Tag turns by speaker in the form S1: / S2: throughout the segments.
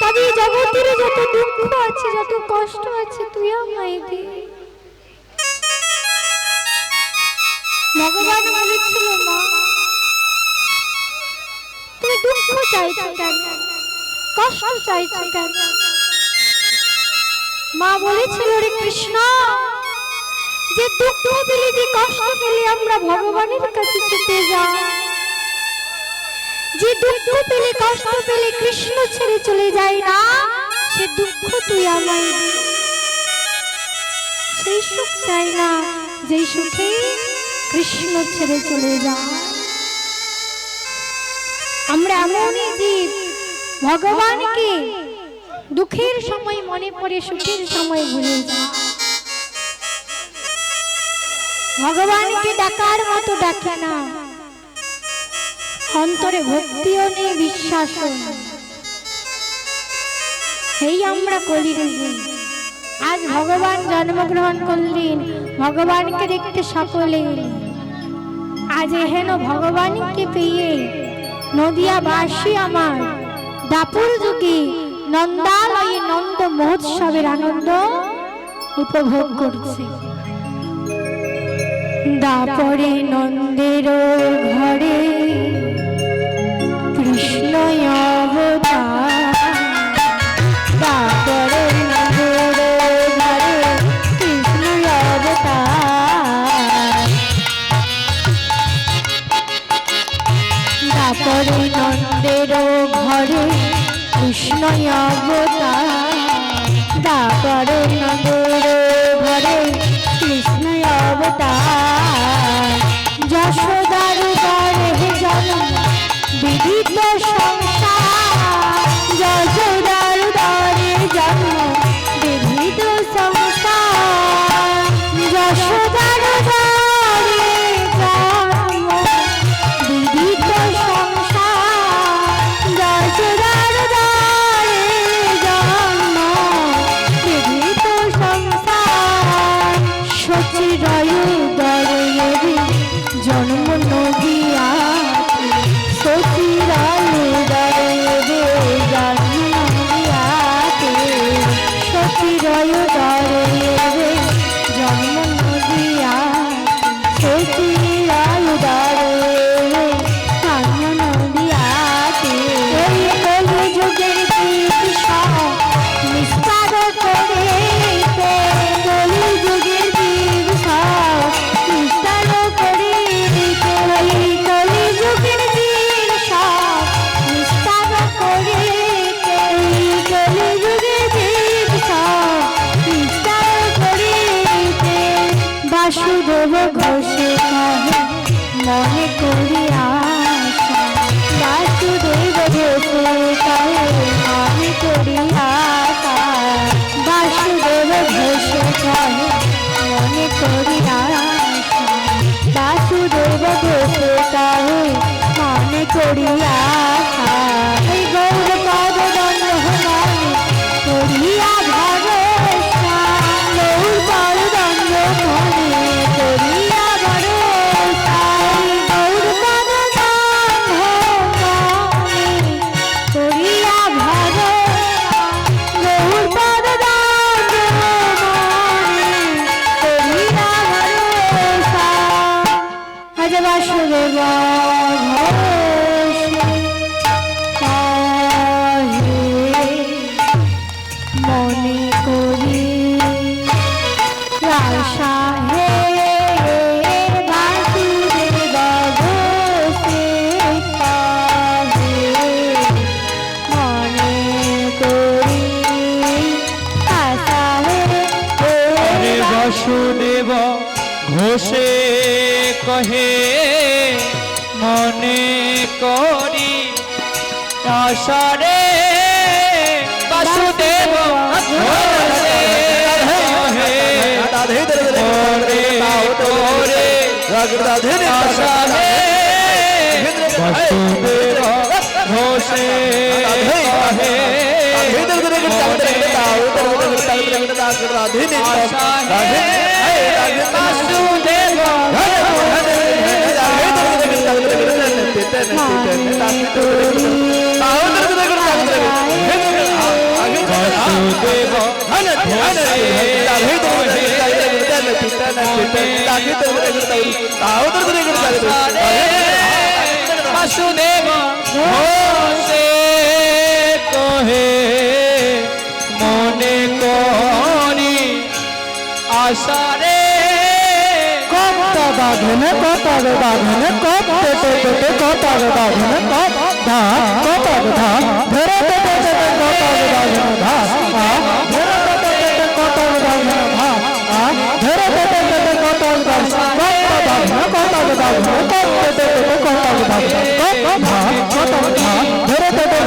S1: তবে এই জগতের যত দুঃখ আছে, যত কষ্ট আছে, তুই আমায় দে। ভগবান বলেছিল, মা, তুমি দুঃখ চাইছো কেন? কষ্ট চাইছো কেন? মা বলেছিল রে কৃষ্ণ, যে দুঃখ পেলে, যে কষ্ট পেলে আমরা ভগবানের কাছে ছুটে যাই। যে দুঃখ পেলে, কষ্ট পেলে কৃষ্ণ ছেড়ে চলে যায় না, সে দুঃখ তুই আমায়। সেই সুখ চাই না, যেই সুখে কৃষ্ণ ছেড়ে চলে যায়। আমরা এমনই জীব, ভগবানকে দুঃখের সময় মনে পড়ে, সুখের সময় ভুলে যায়। ভগবানকে ডাকার মতো ডাকে না। অন্তরে নেই বিশ্বাসও নেই এই আমরা কলি আজ ভগবান জন্মগ্রহণ করলেন, ভগবানকে দেখতে সকলে আজ এহেন ভগবানকে পেয়ে নদিয়াবাসী আমার দাপুর যুগে নন্দালয়ে নন্দ মহোৎসবের আনন্দ উপভোগ করছে। দাপরে নন্দের ঘরে দাপরে নন্দের ঘরে কৃষ্ণ অবতার দাপরে নন্দের ঘরে কৃষ্ণ অবতার বিদিত আশা হে বাসুদেব ঘোষে কহে মনে করি আশা হে
S2: করে আশারে বাসুদেব ঘোষে কহে বাসুদেব
S3: রাধে
S2: বাসুদেব ঘোষে কহে মনে করি আশারে
S3: কত বাঘনে কত বাঘনে কত তে তে তে কত বাঘনে কত ধা কত ধা ধরে তে তে তে কত বাঘনে ধা আ ধরে তে তে তে তে তে কত বাঘনে কত ধা কত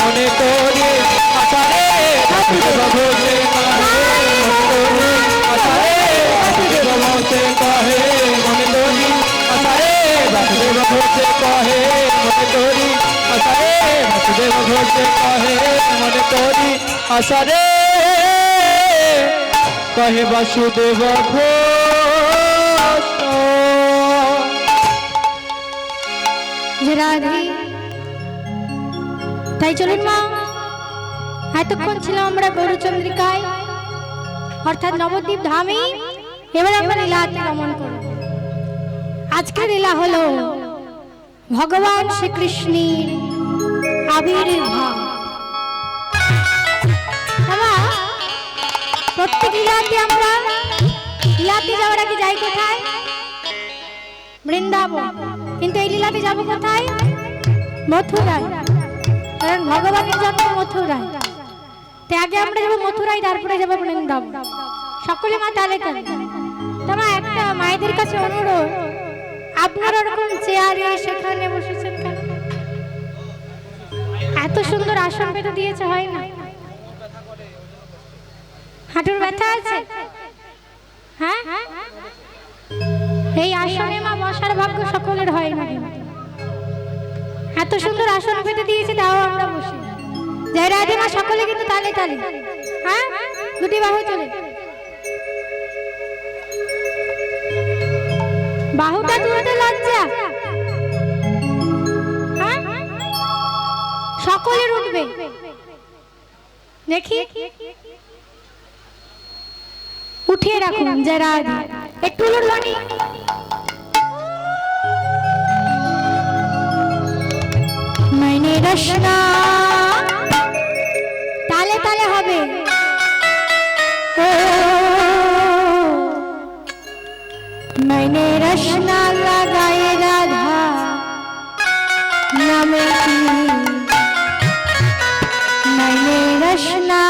S2: মনে করি আশারে বাসুদেব ঘোষে কহে মনে করি বাসুদেব ঘোষে কহে মনে করি বাসুদেব ঘোষে কহে মনে করি আশারে কহে বাসুদেব ঘোষ
S1: তাই চলুন মা, এতক্ষণ ছিলাম আমরা গৌরচন্দ্রিকায়। অর্থাৎ নবদ্বীপ ধামে এবার আমরা লীলাতে গমন করব। আজকের লীলা হলো ভগবান শ্রীকৃষ্ণের আবির্ভাব। প্রত্যেক লীলাতে আমরা, লীলাতে যাওয়ার আগে যাই কোথায়? বৃন্দাবন। কিন্তু এই লীলাতে যাব কোথায়? মথুরায়। কারণ ভগবানের জন্ম মথুরায়। তো আগে আমরা যাব মথুরায়, তারপরে যাব বৃন্দাবন। সকলে মা তালে তালে তোমার একটা মায়েদের কাছে অনুরোধ, আপনারা ওরকম চেয়ারে সেখানে বসেছেন কেন? এত সুন্দর আসন পেতে দিয়েছে, হয় না? হাঁটুর ব্যথা আছে? হ্যাঁ? এই আসনে মা বসার ভাগ্য সকলের হয় না এত সুন্দর আসন পেতে দিয়েছে, তাও আমরা বসি জয় মা, সকলে কিন্তু তালে তালে। হ্যাঁ? দুটি বাহু চলে। বাহুটা তুলতে লজ্জা। হ্যাঁ? সকলের উঠবে। দেখি। উঠিয়ে রাখুন, জয় রাধে। একটু मैंने रशना তালে তালে হবে ও मैंने रशना लगाए राधा नाम की मैंने रशना